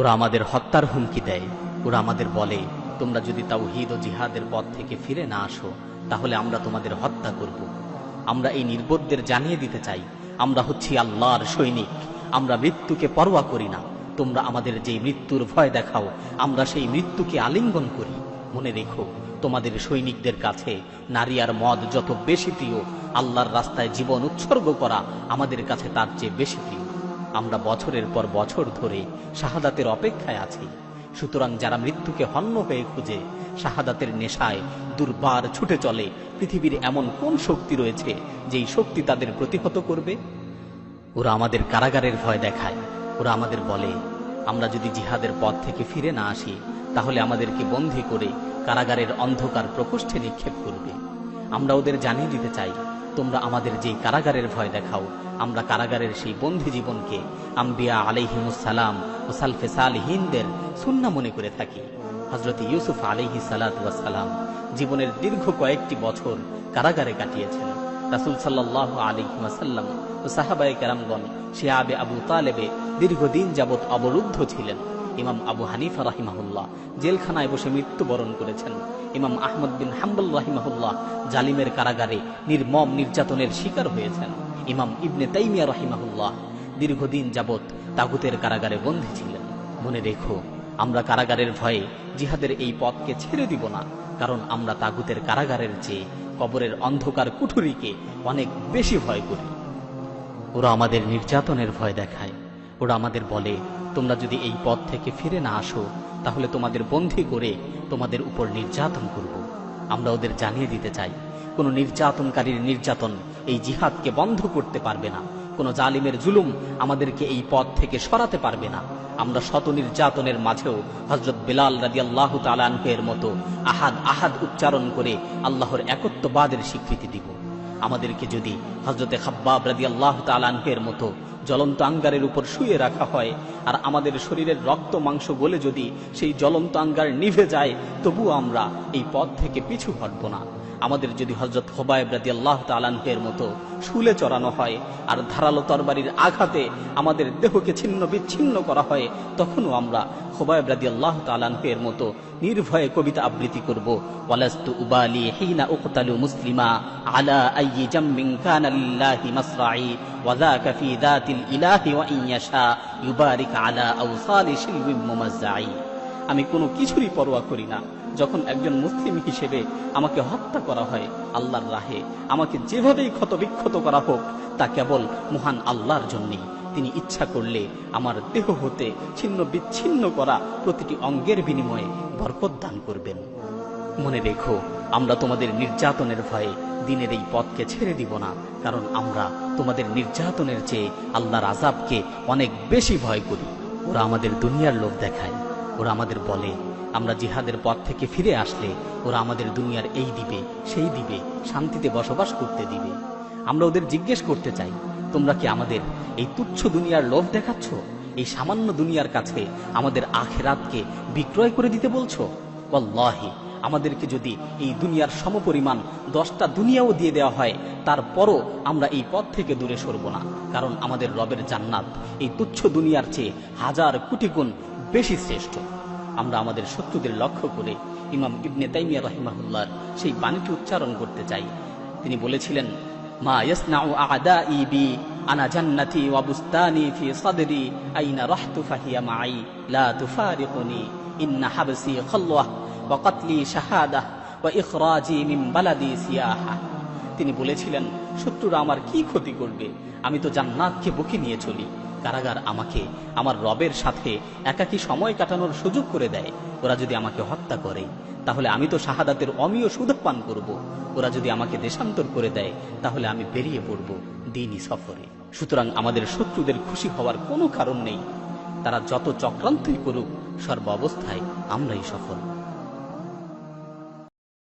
ওরা আমাদের হত্যার হুমকি দেয়। ওরা আমাদের বলে, তোমরা যদি তাও হিদ ও জিহাদের পথ থেকে ফিরে না আসো, তাহলে আমরা তোমাদের হত্যা করব। আমরা এই নির্বোধদের জানিয়ে দিতে চাই, আমরা হচ্ছি আল্লাহর সৈনিক, আমরা মৃত্যুকে পরোয়া করি না। তোমরা আমাদের যে মৃত্যুর ভয় দেখাও, আমরা সেই মৃত্যুকে আলিঙ্গন করি। মনে রেখো, তোমাদের সৈনিকদের কাছে নারী আর মদ যত বেশি প্রিয়, আল্লাহর রাস্তায় জীবন উৎসর্গ করা আমাদের কাছে তার চেয়ে বেশি প্রিয়। আমরা বছরের পর বছর ধরে শাহাদাতের অপেক্ষায় আছি। সুতরাং যারা মৃত্যুকে হন্য হয়ে খুঁজে, শাহাদাতের নেশায় দুর্বার ছুটে চলে, পৃথিবীর এমন কোন শক্তি রয়েছে যেই শক্তি তাদের প্রতিহত করবে? ওরা আমাদের কারাগারের ভয় দেখায়। ওরা আমাদের বলে, আমরা যদি জিহাদের পথ থেকে ফিরে না আসি, তাহলে আমাদেরকে বন্দী করে কারাগারের অন্ধকার প্রকোষ্ঠে নিক্ষেপ করবে। আমরা ওদের জানিয়ে দিতে চাই তোমরা আমাদের যেই কারাগারের ভয় দেখাও, আমরা কারাগারের সেই বন্দি জীবনকে আম্বিয়া আলাইহিমুসালাম ও সালফে সালহিনদের সুন্না মনে করে থাকি। হজরত ইউসুফ আলাইহি সালাম জীবনের দীর্ঘ কয়েকটি বছর কারাগারে কাটিয়েছেন। রাসুল সাল্লাহ আলিহাসাল্লাম ও সাহাবাই কেরামগণ শিয়াবে আবু তালেবে দীর্ঘদিন যাবৎ অবরুদ্ধ ছিলেন। ইমাম আবু হানিফা রাহিমাহুল্লাহ জেলখানায় বসে মৃত্যুবরণ করেছেন। ইমাম আহমদ বিন হাম্বল রাহিমাহুল্লাহ জালিমের কারাগারে নির্মম নির্যাতনের শিকার হয়েছেন। ইমাম ইবনে তাইমিয়া রাহিমাহুল্লাহ দীর্ঘদিন যাবৎ তাগুতের কারাগারে বন্দী ছিলেন। মনে রেখো, আমরা কারাগারের ভয়ে জিহাদের এই পথকে ছেড়ে দিব না, কারণ আমরা তাগুতের কারাগারের চেয়ে কবরের অন্ধকার কুঠুরিকে অনেক বেশি ভয় করি। ওরা আমাদের নির্যাতনের ভয় দেখায়। ওরা আমাদের বলে, তোমরা যদি এই পথ থেকে ফিরে না আসো, তাহলে তোমাদের বন্দী করে তোমাদের উপর নির্যাতন করব। আমরা ওদের জানিয়ে দিতে চাই, কোনো নির্যাতনকারীর নির্যাতন এই জিহাদকে বন্ধ করতে পারবে না। কোনো জালিমের জুলুম আমাদেরকে এই পথ থেকে সরাতে পারবে না। আমরা শত নির্যাতনের মাঝেও হজরত বেলাল রাজি আল্লাহ তালানহের মতো আহাদ আহাদ উচ্চারণ করে আল্লাহর একত্ববাদের স্বীকৃতি দিব। আমাদেরকে যদি হজরতে খাব্বাব রাজি আল্লাহ তালানহের মতো জ্বলন্ত আঙ্গারের উপর শুয়ে রাখা হয়। আর আমাদের শরীরের রক্ত মাংস গলে যদি সেই জ্বলন্ত আঙ্গার নিভে যায়, তবুও আমরা এই পথ থেকে পিছু হটব না। আমাদের যদি হজরত হোবায়ব রাজি আল্লাহ তালানহের মতো শুলে চড়ানো হয় আর ধারালো তরবারির আঘাতে আমাদের দেহকে ছিন্ন বিচ্ছিন্ন করা হয়, তখনও আমরা হোবায়ব রাজি আল্লাহ তালানহের মতো নির্ভয়ে কবিতা আবৃত্তি করব। ওয়ালাস্তু উবালি মুসলিমা আলা আইয়ি জাম্মিন আমি কোনো কিছুরই পরোয়া করি না। যখন একজন মুসলিম হিসেবে আমাকে হত্যা করা হয় আল্লাহর রাহে, আমাকে যেভাবেই ক্ষতবিক্ষত করা হোক, তা কেবল মহান আল্লাহর জন্যেই। তিনি ইচ্ছা করলে আমার দেহ হতে ছিন্ন বিচ্ছিন্ন করা প্রতিটি অঙ্গের বিনিময়ে বরকত দান করবেন। মনে রেখো, আমরা তোমাদের নির্যাতনের ভয়ে দিনের এই পথকে ছেড়ে দিব না, কারণ আমরা তোমাদের নির্যাতনের চেয়ে আল্লাহর আজাবকে অনেক বেশি ভয় করি। ওরা আমাদের দুনিয়ার লোভ দেখায়। ওরা আমাদের বলে, আমরা জিহাদের পথ থেকে ফিরে আসলে ওরা আমাদের দুনিয়ার এই দিবে সেই দিবে শান্তিতে বসবাস করতে দিবে। আমরা ওদের জিজ্ঞেস করতে চাই, তোমরা কি আমাদের এই তুচ্ছ দুনিয়ার লোভ দেখাচ্ছ? এই সামান্য দুনিয়ার কাছে আমাদের আখেরাতকে বিক্রয় করে দিতে বলছো? ওয়াল্লাহি আমাদেরকে যদি এই দুনিয়ার সমপরিমাণ দশটা দুনিয়াও দিয়ে দেওয়া হয়, তারপরও আমরা এই পথ থেকে দূরে সরব না। কারণ আমাদের রবের জান্নাত এই তুচ্ছ দুনিয়ার চেয়ে হাজার কোটি গুণ বেশি শ্রেষ্ঠ। আমরা আমাদের শত্রুদের লক্ষ্য করে ইমাম ইবনে তাইমিয়া রহিমাহুল্লাহর সেই বাণীটি উচ্চারণ করতে চাই। তিনি বলেছিলেন, মা ইয়াসনাউ আদাই বি আনা জান্নাতি ওয়া বুস্তানি ফি সাদরি, আইনা রাহতু ফাহিয়া মাই লা তুফারিকুনি, ইন্না হাবসি খালওয়া ওয়া কাতলি শাহাদাহ ওয়া ইখরাজি বালাদি সিয়াহা। তিনি বলেছিলেন, শত্রুরা আমার কি ক্ষতি করবে? আমি তো জান্নাতকে বুকে নিয়ে চলি। কারাগার আমাকে আমার রবের সাথে একাকী সময় কাটানোর সুযোগ করে দেয়। ওরা যদি আমাকে হত্যা করে, তাহলে আমি তো শাহাদাতের অমীয় সুযোগ পান করব। ওরা যদি আমাকে দেশান্তর করে দেয়, তাহলে আমি বেরিয়ে পড়ব দিনই সফরে। সুতরাং আমাদের শত্রুদের খুশি হওয়ার কোনো কারণ নেই। তারা যত চক্রান্তই করুক সর্ব অবস্থায় আমরাই সফল।